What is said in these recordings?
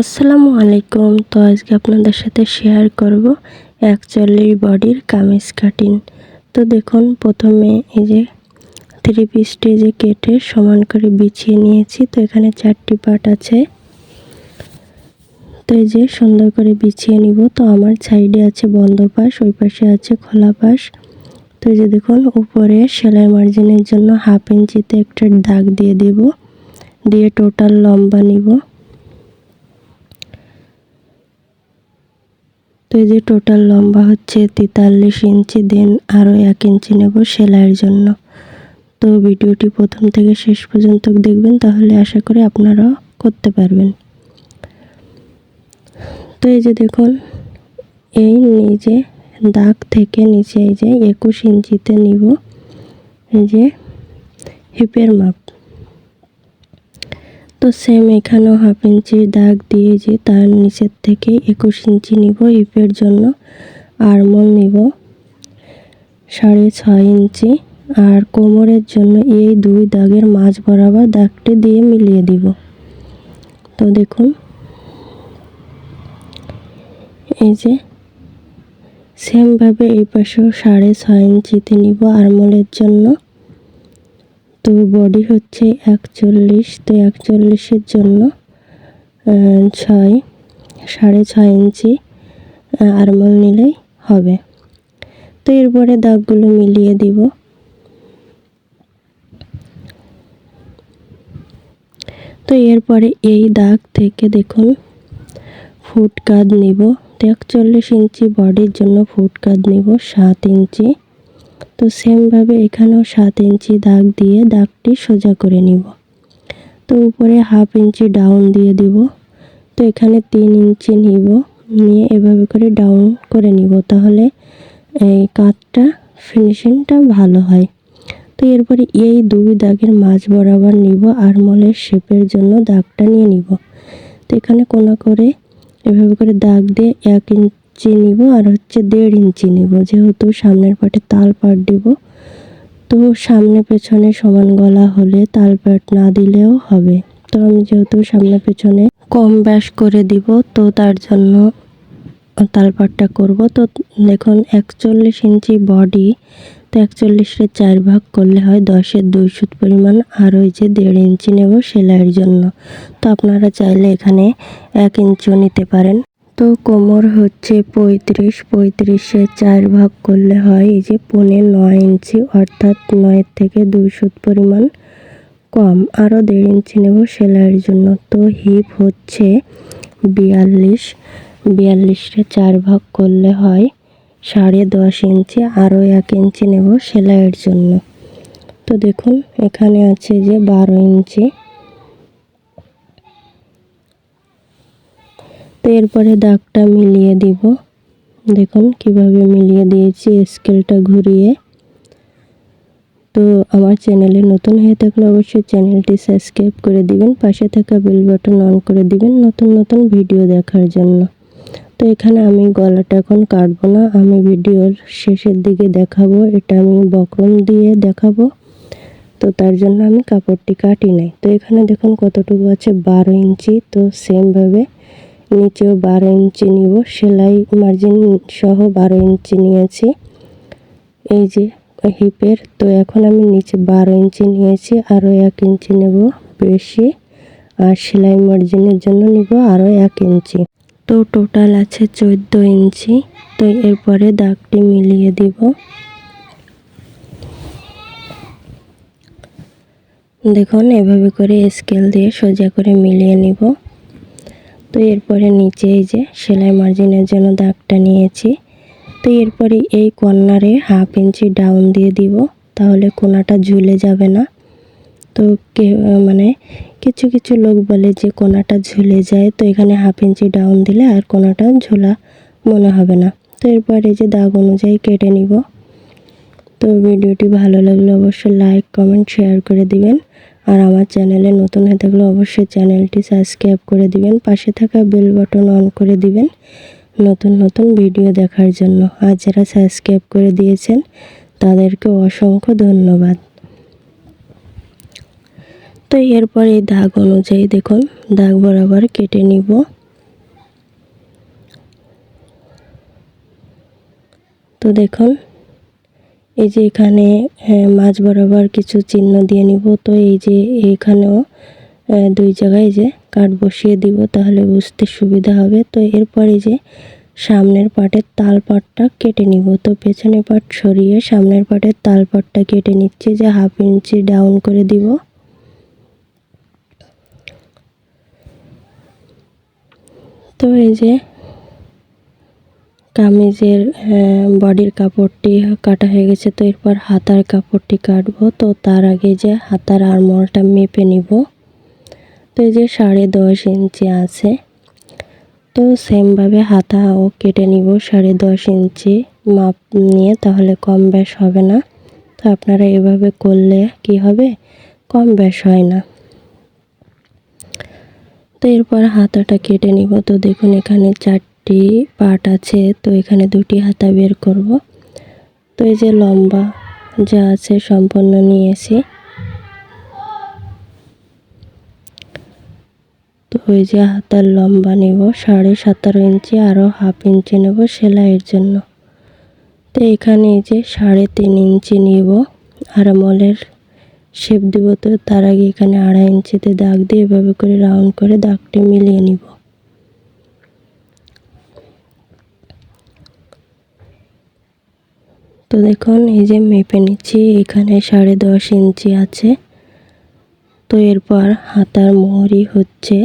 আসসালামু আলাইকুম। তো আজকে আপনাদের সাথে শেয়ার করব একচল্লিশ বডির কামিজ কাটিং তো দেখুন, প্রথমে এই যে থ্রি পিসটি যে কেটে সমান করে বিছিয়ে নিয়েছি, তো এখানে চারটি পার্ট আছে। তো এই যে সুন্দর করে বিছিয়ে নিব। তো আমার সাইডে আছে বন্ধ পাশ, ওই পাশে আছে খোলা পাশ। তো এই যে দেখুন, উপরে সেলাই মার্জিনের জন্য হাফ ইঞ্চিতে একটা দাগ দিয়ে দেব। দিয়ে টোটাল লম্বা নিব। তো এই যে টোটাল লম্বা হচ্ছে তেতাল্লিশ ইঞ্চি দেন আরও এক ইঞ্চি নেব সেলাইয়ের জন্য। তো ভিডিওটি প্রথম থেকে শেষ পর্যন্ত দেখবেন, তাহলে আশা করি আপনারাও করতে পারবেন। তো এই যে দেখুন, এই নিজে দাগ থেকে নিচে এই যে একুশ ইঞ্চিতে নিব, এই যে হিপের মাপ। তো সেম এখানেও হাফ ইঞ্চির দাগ দিয়ে যে তার নিচের থেকে একুশ ইঞ্চি নিব হিপের জন্য আরমোল নিব। সাড়ে ছয় ইঞ্চি আর কোমরের জন্য এই দুই দাগের মাঝ বরাবর দাগটি দিয়ে মিলিয়ে দিব। তো দেখুন, এই যে সেমভাবে এই পাশেও সাড়ে ছয় ইঞ্চিতে নিব আরমোলের জন্য। তো বডি হচ্ছে একচল্লিশ, তো একচল্লিশের জন্য ছয়, সাড়ে ছয় ইঞ্চি আরমোল নিলেই হবে। তো এরপরে দাগগুলো মিলিয়ে দিব। তো এরপরে এই দাগ থেকে দেখুন, ফুট কাদ নিব। তো একচল্লিশ ইঞ্চি বডির জন্য ফুট কাদ নিব, সাত ইঞ্চি। তো সেমভাবে এখানেও সাত ইঞ্চি দাগ দিয়ে দাগটি সোজা করে নিব। তো উপরে হাফ ইঞ্চি ডাউন দিয়ে দিব। তো এখানে তিন ইঞ্চি নিব। নিয়ে এভাবে করে ডাউন করে নিব তাহলে এই কাঠটা ফিনিশিংটা ভালো হয়। তো এরপরে এই দুই দাগের মাঝ বরাবর নিব আর মলের শেপের জন্য দাগটা নিয়ে নিব। তো এখানে কোনা করে এভাবে করে দাগ দিয়ে এক ইঞ্চ ইঞ্চি নিব আর হচ্ছে দেড় ইঞ্চি নিব। যেহেতু সামনের পাটে তাল পাট দিব, তো সামনে পেছনে সমান গলা হলে তাল পাট না দিলেও হবে। তো আমি যেহেতু সামনে পেছনে কম ব্যাস করে দিব, তো তার জন্য তালপাটটা করব। তো দেখুন, একচল্লিশ ইঞ্চি বডি, তো একচল্লিশের চার ভাগ করলে হয় দশের দুই সুত পরিমাণ, আর ওই যে দেড় ইঞ্চি নেব সেলাইয়ের জন্য। তো আপনারা চাইলে এখানে এক ইঞ্চিও নিতে পারেন। তো কোমর হচ্ছে? পঁয়ত্রিশ, পঁয়ত্রিশে চার ভাগ করলে হয় এই যে পনে নয় ইঞ্চি, অর্থাৎ নয়ের থেকে দুই সুত পরিমাণ কম। আরও দেড় ইঞ্চি নেব সেলাইয়ের জন্য। তো হিপ হচ্ছে বিয়াল্লিশ বিয়াল্লিশে চার ভাগ করলে হয় সাড়ে দশ ইঞ্চি আরও এক ইঞ্চি নেব সেলাইয়ের জন্য। তো দেখুন, এখানে আছে যে বারো ইঞ্চি। তো এরপরে দাগটা মিলিয়ে দিব। দেখুন কীভাবে মিলিয়ে দিয়েছি স্কেলটা ঘুরিয়ে। তো আমার চ্যানেলে নতুন হয়ে থাকলে অবশ্যই চ্যানেলটি সাবস্ক্রাইব করে দিবেন, পাশে থাকা বেল বাটন অন করে দিবেন নতুন নতুন ভিডিও দেখার জন্য। তো এখানে আমি গলাটা এখন কাটবো না, আমি ভিডিওর শেষের দিকে দেখাবো, এটা আমি বকরম দিয়ে দেখাবো। তো তার জন্য আমি কাপড়টি কাটি নাই। তো এখানে দেখুন কতটুকু আছে, বারো ইঞ্চি, তো সেমভাবে নিচেও বারো ইঞ্চি নিব, সেলাই মার্জিন সহ বারো ইঞ্চি নিয়েছি। এই যে হিপের, তো এখন আমি নিচে বারো ইঞ্চি নিয়েছি আরও এক ইঞ্চি নেব বেশি। আর সেলাই মার্জিনের জন্য নিব আরও এক ইঞ্চি। তো টোটাল আছে চোদ্দ ইঞ্চি, তো এরপরে দাগটি মিলিয়ে দিব। দেখুন, এভাবে করে স্কেল দিয়ে সোজা করে মিলিয়ে নিব। তো এরপরে নিচে এই যে সেলাই মার্জিনের জন্য দাগটা নিয়েছি। তো এরপরে এই কর্নারে হাফ ইঞ্চি ডাউন দিয়ে দিব, তাহলে কোনাটা ঝুলে যাবে না। তো মানে কিছু কিছু লোক বলে যে কোনাটা ঝুলে যায়, তো এখানে হাফ ইঞ্চি ডাউন দিলে আর কোনাটা ঝোলা মনে হবে না। তো এরপরে যে দাগ অনুযায়ী কেটে নিব। তো ভিডিওটি ভালো লাগলে অবশ্যই লাইক, কমেন্ট, শেয়ার করে দিবেন। আর আমার চ্যানেলে নতুন হয়ে থাকলে অবশ্যই চ্যানেলটি সাবস্ক্রাইব করে দিবেন, পাশে থাকা বেল বাটন অন করে দিবেন নতুন নতুন ভিডিও দেখার জন্য। আর যারা সাবস্ক্রাইব করে দিয়েছেন, তাদেরকে অসংখ্য ধন্যবাদ। তো এরপর এই দাগ অনুযায়ী দেখুন, দাগ বরাবর কেটে নিব। তো দেখুন এই যে এখানে মাঝ বরাবর কিছু চিহ্ন দিয়ে নিব। তো এই যে এখানেও দুই জায়গায় যে কাঠ বসিয়ে দিব, তাহলে বুঝতে সুবিধা হবে। তো এরপরে যে সামনের পাটের তাল পাটটা কেটে নিব। তো পেছনের পাট সরিয়ে সামনের পাটের তাল পাটটা কেটে নিচ্ছি, যে হাফ ইঞ্চি ডাউন করে দিব। তো এই যে কামিজের বডির কাপড়টি কাটা হয়ে গেছে, তো এরপর হাতার কাপড়টি কাটবো। তো তার আগে যে হাতার আরমোলটা মেপে নিব। তো এই যে সাড়ে দশ ইঞ্চি আছে। তো সেমভাবে হাতাও কেটে নিব, সাড়ে দশ ইঞ্চি মাপ নিয়ে, তাহলে কম বেশ হবে না। তো আপনারা এভাবে করলে কি হবে? কম বেশ হয় না। তো এরপর হাতাটা কেটে নিব। তো দেখুন, এখানে চারটি পার্ট আছে, তো এখানে দুটি হাতা বের করব। তো এই যে লম্বা যা আছে সম্পূর্ণ নিয়েছি। তো ওই যে হাতার লম্বা নেব, সাড়ে সতেরো ইঞ্চি, আরও হাফ ইঞ্চি নেব সেলাইয়ের জন্য। তো এখানে এই যে সাড়ে তিন ইঞ্চি নিব, আর মলের শেপ দিব তো তার আগে এখানে আড়াই ইঞ্চিতে দাগ দিয়ে এভাবে করে রাউন্ড করে দাগটি মিলিয়ে নিব। তো দেখুন, এই যে মেপে নিচ্ছি, এখানে সাড়ে দশ ইঞ্চি আছে। তো এরপর হাতার মোহরি হচ্ছে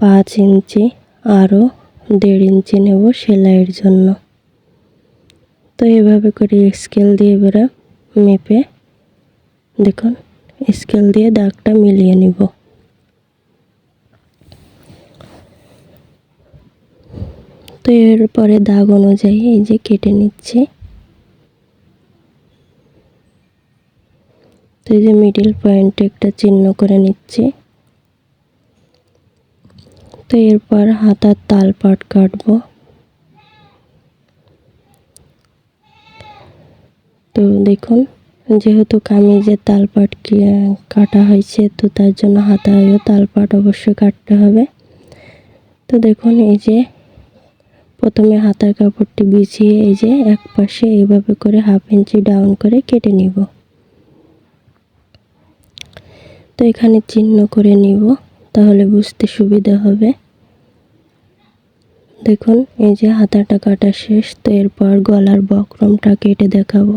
পাঁচ ইঞ্চি, আরও দেড় ইঞ্চি নেব সেলাইয়ের জন্য। তো এভাবে করে স্কেল দিয়ে এবারে মেপে দেখুন, স্কেল দিয়ে দাগটা মিলিয়ে নিব। তো এরপরে দাগ অনুযায়ী এই যে কেটে নিচ্ছি। তো এই যে মিডিল পয়েন্টে একটা চিহ্ন করে নিচ্ছি। তো এরপর হাতার তাল পাট কাটবো। তো দেখুন, যেহেতু কামিজের তালপাট কাটা হয়েছে, তো তার জন্য হাতায়ও তালপাট অবশ্যই কাটতে হবে। তো দেখুন, এই যে প্রথমে হাতার কাপড়টি বিছিয়ে এই যে এক পাশে এইভাবে করে হাফ ইঞ্চি ডাউন করে কেটে নিব। তো এখানে চিহ্ন করে নিব, তাহলে বুঝতে সুবিধা হবে। দেখুন, এই যে হাতাটা কাটা শেষ, তো এরপর গলার বক্রমটা কেটে দেখাবো।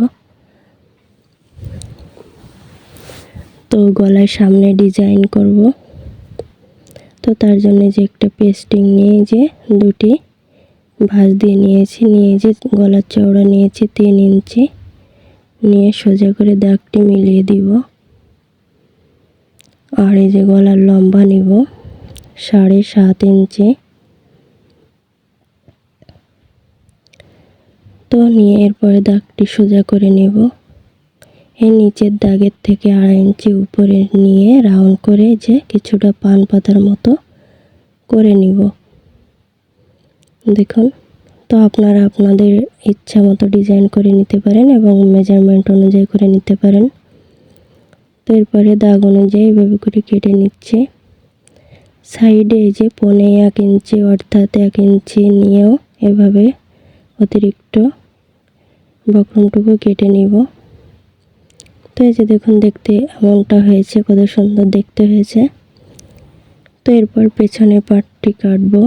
তো গলায় সামনে ডিজাইন করব। তো তার জন্য যে একটা পেস্টিং নিয়ে যে দুটি ভাঁজ দিয়ে নিয়েছি নিয়ে যে গলার চওড়া নিয়েছি, তিন ইঞ্চি। নিয়ে সোজা করে দাগটি মিলিয়ে দিব। আর এই যে গলার লম্বা নিব, সাড়ে সাত ইঞ্চি। তো নিয়ে এরপরে দাগটি সোজা করে নেব। এই নিচের দাগের থেকে আড়াই ইঞ্চি উপরে নিয়ে রাউন্ড করে যে কিছুটা পান পাতার মতো করে নিব। দেখুন, তো আপনারা আপনাদের ইচ্ছা মতো ডিজাইন করে নিতে পারেন এবং মেজারমেন্ট অনুযায়ী করে নিতে পারেন। তো এরপরে দাগ অনুযায়ী এভাবে করে কেটে নিচ্ছে। সাইডে যে পনে এক ইঞ্চি অর্থাৎ এক ইঞ্চি নিয়েও এভাবে অতিরিক্ত বক্রমটুকু কেটে নিব। তো এই যে দেখুন, দেখতে এমনটা হয়েছে, কত সুন্দর দেখতে হয়েছে। তো এরপর পেছনে পাটটি কাটবো।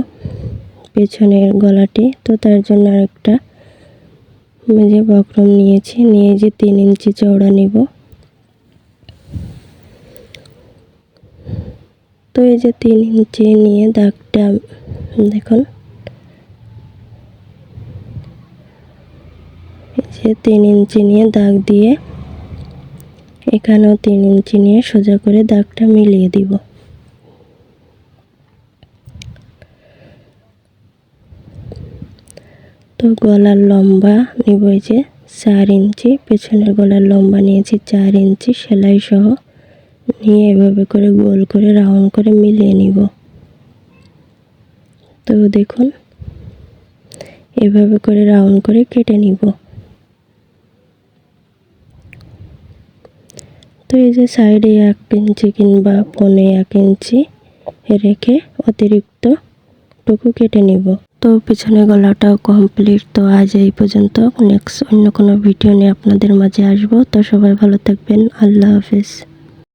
পেছনের গলাটি, তো তার জন্য আরেকটা যে বক্রম নিয়েছি, নিয়ে যে তিন ইঞ্চি চওড়া নিব। তো এই যে তিন ইঞ্চি নিয়ে দাগটা, দেখুন। যে তিন ইঞ্চি নিয়ে দাগ দিয়ে এখানেও তিন ইঞ্চি নিয়ে সোজা করে দাগটা মিলিয়ে দিব। তো গলার লম্বা নিব এই যে চার ইঞ্চি, পেছনের গলার লম্বা নিয়েছি চার ইঞ্চি, সেলাই সহ নিয়ে এভাবে করে গোল করে, রাউন্ড করে মিলিয়ে নিব। তো দেখুন, এভাবে করে রাউন্ড করে কেটে নিব। তো এই যে সাইডে এক ইঞ্চি কিংবা পনে এক ইঞ্চি রেখে অতিরিক্ত টুকু কেটে নিব। তো পিছনে গলাটাও কমপ্লিট তো আজ এই পর্যন্ত। নেক্সট অন্য কোনো ভিডিও নিয়ে আপনাদের মাঝে আসব। তো সবাই ভালো থাকবেন। আল্লাহ হাফেজ।